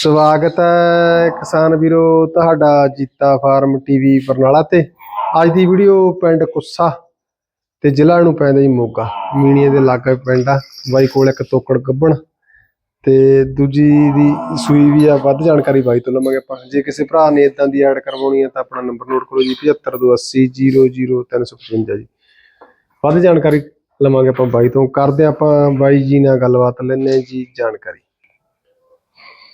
ਸਵਾਗਤ ਹੈ ਕਿਸਾਨ ਵੀਰੋ ਤੁਹਾਡਾ ਜੀਤਾ ਫਾਰਮ ਟੀਵੀ ਬਰਨਾਲਾ ਤੇ। ਅੱਜ ਦੀ ਵੀਡੀਓ ਪਿੰਡ ਕੁੱਸਾ ਤੇ ਜ਼ਿਲ੍ਹਾ ਨੂੰ ਪੈਂਦਾ ਜੀ ਮੋਗਾ। ਮੀਣੀਏ ਦੇ ਲਾਗੇ ਪਿੰਡ ਆ, ਬਾਈ ਕੋਲ ਇੱਕ ਤੋਕੜ ਗੱਬਣ। ਤੇ ਦੂਜੀ ਦੀ ਸੂਈ ਵੀ ਆ, ਵੱਧ ਜਾਣਕਾਰੀ ਬਾਈ ਤੋਂ ਲਵਾਂਗੇ ਆਪਾਂ। ਜੇ ਕਿਸੇ ਭਰਾ ਨੇ ਇਦਾਂ ਦੀ ਐਡ ਕਰਵਾਉਣੀ ਹੈ ਤਾਂ ਆਪਣਾ ਨੰਬਰ ਨੋਟ ਕਰੋ ਜੀ 7528000355 ਜੀ। ਵੱਧ ਜਾਣਕਾਰੀ ਲਵਾਂਗੇ ਆਪਾਂ ਬਾਈ ਤੋਂ। ਕਰਦੇ ਹਾਂ ਆਪਾਂ ਬਾਈ ਜੀ ਨਾਲ ਗੱਲਬਾਤ ਲੈਣੇ ਜੀ ਜਾਣਕਾਰੀ।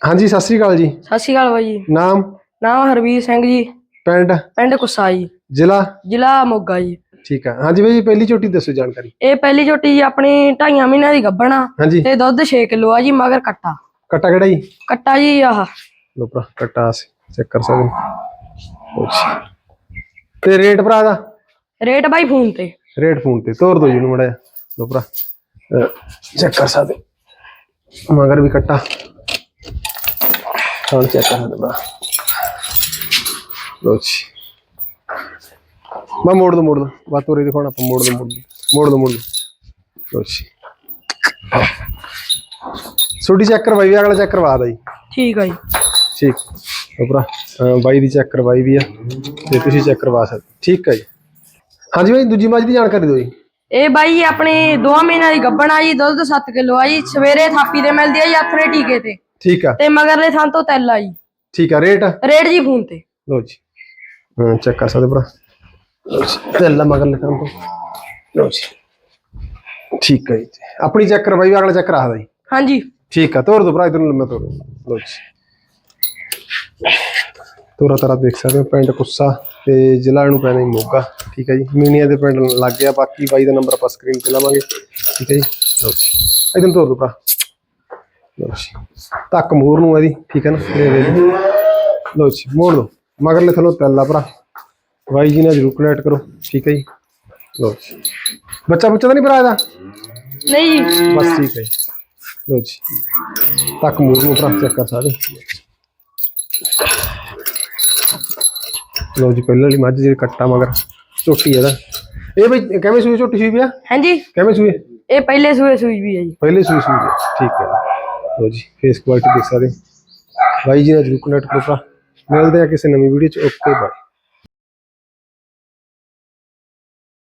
ਹਾਂਜੀ ਸਤਿ ਸ੍ਰੀ ਅਕਾਲ ਜੀ। ਸਤਿ ਸ਼੍ਰੀ ਅਕਾਲ ਬਾਈ ਜੀ। ਨਾਮ? ਨਾਮ ਹਰਵੀਰ ਸਿੰਘ ਜੀ। ਪਿੰਡ? ਪਿੰਡ ਕੁੱਸਾ ਜੀ। ਜ਼ਿਲ੍ਹਾ? ਜ਼ਿਲ੍ਹਾ ਮੋਗਾ ਜੀ। ਠੀਕ ਹੈ ਹਾਂਜੀ ਬਾਈ ਜੀ, ਪਹਿਲੀ ਝੋਟੀ ਦੱਸੋ ਜਾਣਕਾਰੀ। ਇਹ ਪਹਿਲੀ ਝੋਟੀ ਜੀ ਆਪਣੀ ਢਾਈਆਂ ਮਹੀਨਿਆਂ ਦੀ ਗੱਭਣਾ ਹਾਂਜੀ। ਤੇ ਦੁੱਧ 6 ਕਿਲੋ ਆ ਜੀ ਮਗਰ ਕੱਟਾ। ਕੱਟਾ ਕਿਹੜਾ ਜੀ? ਕੱਟਾ ਜੀ ਆਹ। ਲੋ ਭਰਾ ਕੱਟਾ ਸੀ ਚੈੱਕ ਕਰ ਸਕਦੇ ਹੋ। ਅੱਛਾ ਤੇ ਰੇਟ ਭਰਾ ਦਾ? ਰੇਟ ਬਾਈ ਫੋਨ ਤੇ। ਰੇਟ ਫੋਨ ਤੇ ਤੋਰ ਦੋ ਜੀ ਨੂੰ ਮੜਾ ਲੋ ਭਰਾ ਚੈੱਕ ਕਰ ਸਕਦੇ। ਮਗਰ ਵੀ ਕੱਟਾ। ਹਾਂ ਚੈੱਕ ਕਰ ਭਰਾ ਲੋ ਜੀ ਮੈਂ ਮੋੜ ਦੋ ਮੋੜ ਦੋ ਬਾਤ ਹੋ ਰਹੀ ਦੇਖੋ ਨਾ ਆਪਾਂ ਮੋੜ ਦੋ ਮੋੜ ਦੋ ਮੋੜ ਦੋ ਮੋੜ ਦੋ ਲੋ ਜੀ ਛੋਟੀ ਚੈੱਕ ਕਰਵਾਈ ਵੀ ਅਗਲਾ ਚੈੱਕ ਕਰਵਾ ਦਾ ਜੀ ਠੀਕ ਆ ਜੀ ਠੀਕ ਅਹ ਬਾਈ ਦੀ ਚੈੱਕ ਕਰਵਾਈ ਵੀ ਆ ਤੇ ਤੁਸੀਂ ਚੈੱਕ ਕਰਵਾ ਸਕਦੇ ਠੀਕ ਹੈ ਜੀ ਹਾਂਜੀ ਬਾਈ ਦੂਜੀ ਮੱਝ ਦੀ ਜਾਣਕਾਰੀ ਦਿਓ ਜੀ। ਇਹ ਬਾਈ ਆਪਣੀ ਦੋ ਮਹੀਨਿਆਂ ਦੀ ਗੱਭਣਾ ਜੀ ਦੁੱਧ 7 ਕਿਲੋ ਆ ਜੀ ਸਵੇਰੇ ਥਾਪੀ ਦੇ ਮਿਲਦੀ ਆ ਜੀ ਟੀਕੇ ਤੇ ਠੀਕ ਆ। ਤੇ ਮਗਰਲੇ ਥਾਂ ਤੋਂ ਤੈਲ ਆ ਜੀ ਠੀਕ ਆ ਰੇਟ? ਰੇਟ ਜੀ ਫੋਨ ਤੇ। ਲਓ ਜੀ। ਹਾਂ ਚੈੱਕ ਕਰ ਸਕਦੇ ਭਰਾ। ਲਓ ਜੀ ਤੇ ਅੱਲਾ ਮਗਰ ਲਿਖਾਂ ਤੋਂ। ਲਓ ਜੀ। ਠੀਕ ਹੈ ਜੀ। ਆਪਣੀ ਚੈੱਕ ਕਰਵਾਈ ਵੀ ਅਗਲਾ ਚੈੱਕ ਕਰਾ ਦਾ ਜੀ। ਹਾਂਜੀ। ਠੀਕ ਆ ਤੋਰ ਦੋ ਭਰਾ ਇਧਰ ਨੂੰ ਲੰਮਾ ਤੋਰ ਲਓ ਜੀ। ਤੋਰਾ ਤਾਰਾ ਦੇਖ ਸਕਦੇ ਹੋ ਪਿੰਡ ਕੁੱਸਾ ਤੇ ਜ਼ਿਲ੍ਹਾ ਨੂੰ ਪੈਣਾ ਮੋਗਾ। ਠੀਕ ਹੈ ਜੀ। ਮੀਨੀਆ ਦੇ ਪਿੰਡ ਲੱਗ ਗਿਆ ਬਾਕੀ ਬਾਈ ਦਾ ਨੰਬਰ ਆਪਾਂ ਸਕਰੀਨ ਤੇ ਲਾਵਾਂਗੇ। ਠੀਕ ਹੈ ਜੀ। ਲਓ ਜੀ। ਇਧਰ ਤੋਰ ਦੋ ਭਰਾ। ਤੱਕ ਮੂਰ ਨੂੰ ਇਹਦੀ ਠੀਕ ਹੈ ਨਾ? ਦੇ ਦੇ ਜੀ। ਲਓ ਜੀ ਮੋੜ ਦੋ। ਮਗਰਲੇ ਥੱਲੋਂ ਤੈਲਾ ਭਰਾ। ਬਾਈ ਜੀ ਨਾਲ ਜਰੂਰ ਕਨੈਕਟ ਕਰੋ ਠੀਕ ਹੈ ਜੀ? ਲਓ ਜੀ। ਬੱਚਾ ਬੁੱਚਾ ਤਾਂ ਨਹੀਂ ਭਰਾ ਇਹਦਾ? ਨਹੀਂ ਬਸ ਠੀਕ ਹੈ। ਲਓ ਜੀ। ਤੱਕ ਮੂਰ ਨੂੰ ਭਰਾ ਚੈੱਕ ਕਰ ਸਕਦੇ ਲਓ ਜੀ ਪਹਿਲਾਂ ਵਾਲੀ ਮੱਝ ਜਿਹੜੀ ਕੱਟਾ ਮਗਰ ਝੋਟੀ ਇਹਦਾ। ਇਹ ਬਈ ਕਿਵੇਂ ਸੂਈ ਝੋਟੀ ਸੂਈ ਪਿਆ? ਹਾਂਜੀ। ਕਿਵੇਂ ਸੂਈ? ਇਹ ਪਹਿਲੇ ਸੂਏ ਸੂਈ ਵੀ ਆ ਜੀ। ਪਹਿਲੇ ਸੂਈ ਸੂਈ। ਠੀਕ ਹੈ ਲਓ ਜੀ ਫੇਸ ਕੁਆਲਿਟੀ ਦੇਖ ਸਕਦੇ ਬਾਈ ਜੀ ਨਾਲ ਜਰੂਰ ਕਨੈਕਟ ਮਿਲਦੇ ਆ ਕਿਸੇ ਨਵੀਂ ਵੀਡੀਓ ਚ। Okay bye